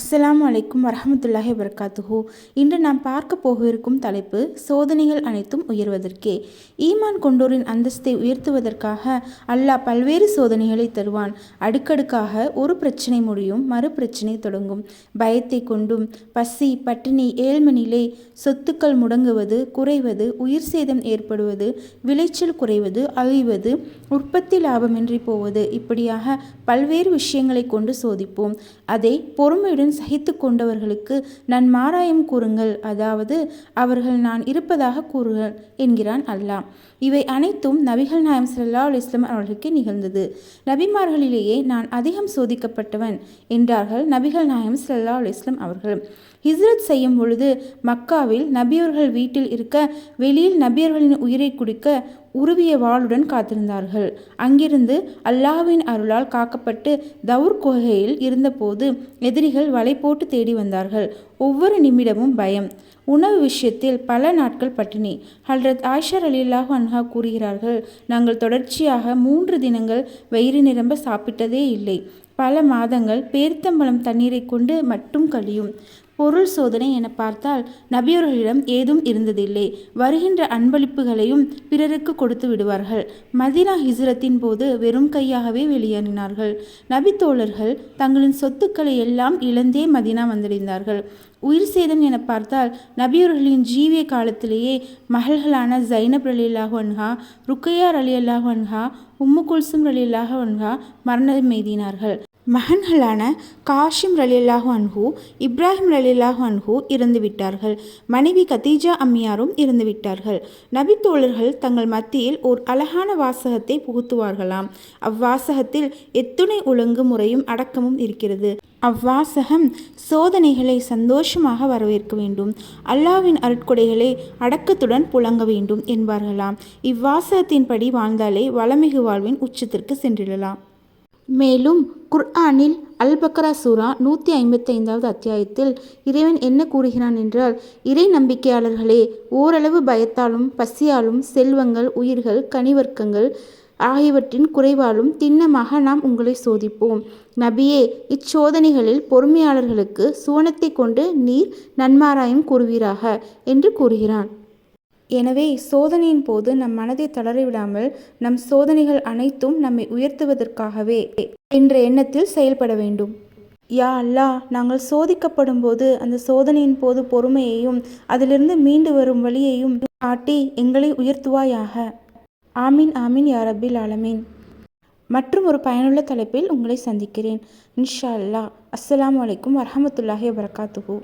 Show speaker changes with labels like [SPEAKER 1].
[SPEAKER 1] அஸ்லாம் அலைக்கும் வரமத்துல்லாஹி வபரகாத்துஹு. இன்று நாம் பார்க்க போகிருக்கும் தலைப்பு சோதனைகள் அனைத்தும் உயர்வதற்கே. ஈமான் கொண்டோரின் அந்தஸ்தை உயர்த்துவதற்காக அல்லாஹ் பல்வேறு சோதனைகளை தருவான். அடுக்கடுக்காக ஒரு பிரச்சனை முடியும் மறு பிரச்சனை தொடங்கும். பயத்தை கொண்டும் பசி பட்டினி ஏழ்மை நிலை சொத்துக்கள் முடங்குவது குறைவது உயிர் சேதம் ஏற்படுவது விளைச்சல் குறைவது அழிவது உற்பத்தி லாபமின்றி போவது இப்படியாக பல்வேறு விஷயங்களை கொண்டு சோதிப்போம். அதை பொறுமையுடன் சகித்து கொண்டவர்களுக்கு நன்மாராயம் கூறுங்கள். அதாவது அவர்கள் நான் இருப்பதாக கூறுங்கள் என்கிறான் அல்லாஹ். இவை அனைத்தும் நபிகள் நாயம் சல்லா அலைஹி அவர்களுக்கு நிகழ்ந்தது. நபிமார்களிலேயே நான் அதிகம் சோதிக்கப்பட்டவன் என்றார்கள் நபிகள் நாயம் சல்லா அலைஹி அவர்கள். ஹிஸ்ரத் செய்யும் பொழுது மக்காவில் நபியவர்கள் வீட்டில் இருக்க வெளியில் நபியர்களின் உயிரை குடிக்க உருவிய வாளுடன் காத்திருந்தார்கள். அங்கிருந்து அல்லாஹ்வின் அருளால் காக்கப்பட்டு தவுர் குகையில் இருந்தபோது எதிரிகள் வலை போட்டு தேடி வந்தார்கள். ஒவ்வொரு நிமிடமும் பயம். உணவு விஷயத்தில் பல நாட்கள் பட்டினி. ஹல்ரத் ஆயிஷர் அலில்லாஹ் அன்ஹா கூறுகிறார்கள் நாங்கள் தொடர்ச்சியாக மூன்று தினங்கள் வயிறு நிரம்ப சாப்பிட்டதே இல்லை. பல மாதங்கள் பேர்த்தம்பழம் தண்ணீரை கொண்டு மட்டும் கழியும். பொருள் சோதனை என பார்த்தால் நபியவர்களிடம் ஏதும் இருந்ததில்லை. வருகின்ற அன்பளிப்புகளையும் பிறருக்கு கொடுத்து விடுவார்கள். மதினா ஹிஜ்ரத்தின் போது வெறும் கையாகவே வெளியேறினார்கள். நபி தோழர்கள் தங்களின் சொத்துக்களை எல்லாம் இழந்தே மதினா வந்தடைந்தார்கள். உயிர் சேதம் என பார்த்தால் நபியவர்களின் ஜீவிய காலத்திலேயே மகள்களான ஜைனப் அலி அல்லாஹன்ஹா ருக்கையார் அலி அல்லாஹன்ஹா உம்மு குல்சும் அலி அல்லாஹன்ஹா மரணம் எய்தினார்கள் மகன்களான காஷிம் ரலியல்லாஹு அன்ஹூ இப்ராஹிம் ரலியல்லாஹு அன்ஹூ இறந்துவிட்டார்கள். மனைவி கதீஜா அம்மியாரும் இருந்துவிட்டார்கள் நபித்தோழர்கள் தங்கள் மத்தியில் ஓர் அழகான வாசகத்தை புகுத்துவார்களாம். அவ்வாசகத்தில் எத்துணை ஒழுங்கு முறையும் அடக்கமும் இருக்கிறது. அவ்வாசகம் சோதனைகளை சந்தோஷமாக வரவேற்க வேண்டும். அல்லாவின் அருட்கொடைகளை அடக்கத்துடன் புழங்க வேண்டும் என்பார்களாம். இவ்வாசகத்தின்படி வாழ்ந்தாலே வளமிகு வாழ்வின் உச்சத்திற்கு சென்றிடலாம். மேலும் குர்ஆனில் அல் பக்ரா சூரா நூற்றி ஐம்பத்தைந்தாவது அத்தியாயத்தில் இறைவன் என்ன கூறுகிறான் என்றால் இறை நம்பிக்கையாளர்களே ஓரளவு பயத்தாலும் பசியாலும் செல்வங்கள் உயிர்கள் கனிவர்க்கங்கள் ஆகியவற்றின் குறைவாலும் திண்ணமாக நாம் உங்களை சோதிப்போம். நபியே இச்சோதனைகளில் பொறுமையாளர்களுக்கு சுவனத்தை கொண்டு நீர் நன்மாராயம் கூறுவீராக என்று கூறுகிறான். எனவே சோதனையின் போது நம் மனதை தளரவிடாமல் நம் சோதனைகள் அனைத்தும் நம்மை உயர்த்துவதற்காகவே என்ற எண்ணத்தில் செயல்பட வேண்டும். யா அல்லாஹ் நாங்கள் சோதிக்கப்படும் போது அந்த சோதனையின் போது பொறுமையையும் அதிலிருந்து மீண்டு வரும் வழியையும் காட்டி எங்களை உயர்த்துவாயாக. ஆமீன் ஆமீன் யா ரப்பில் ஆலமீன். மற்றும் ஒரு பயனுள்ள தலைப்பில் உங்களை சந்திக்கிறேன். இன்ஷா அல்லாஹ் அஸ்லாம் வலைக்கும் வரமத்துல்லாஹி வபரகாத்துஹூ.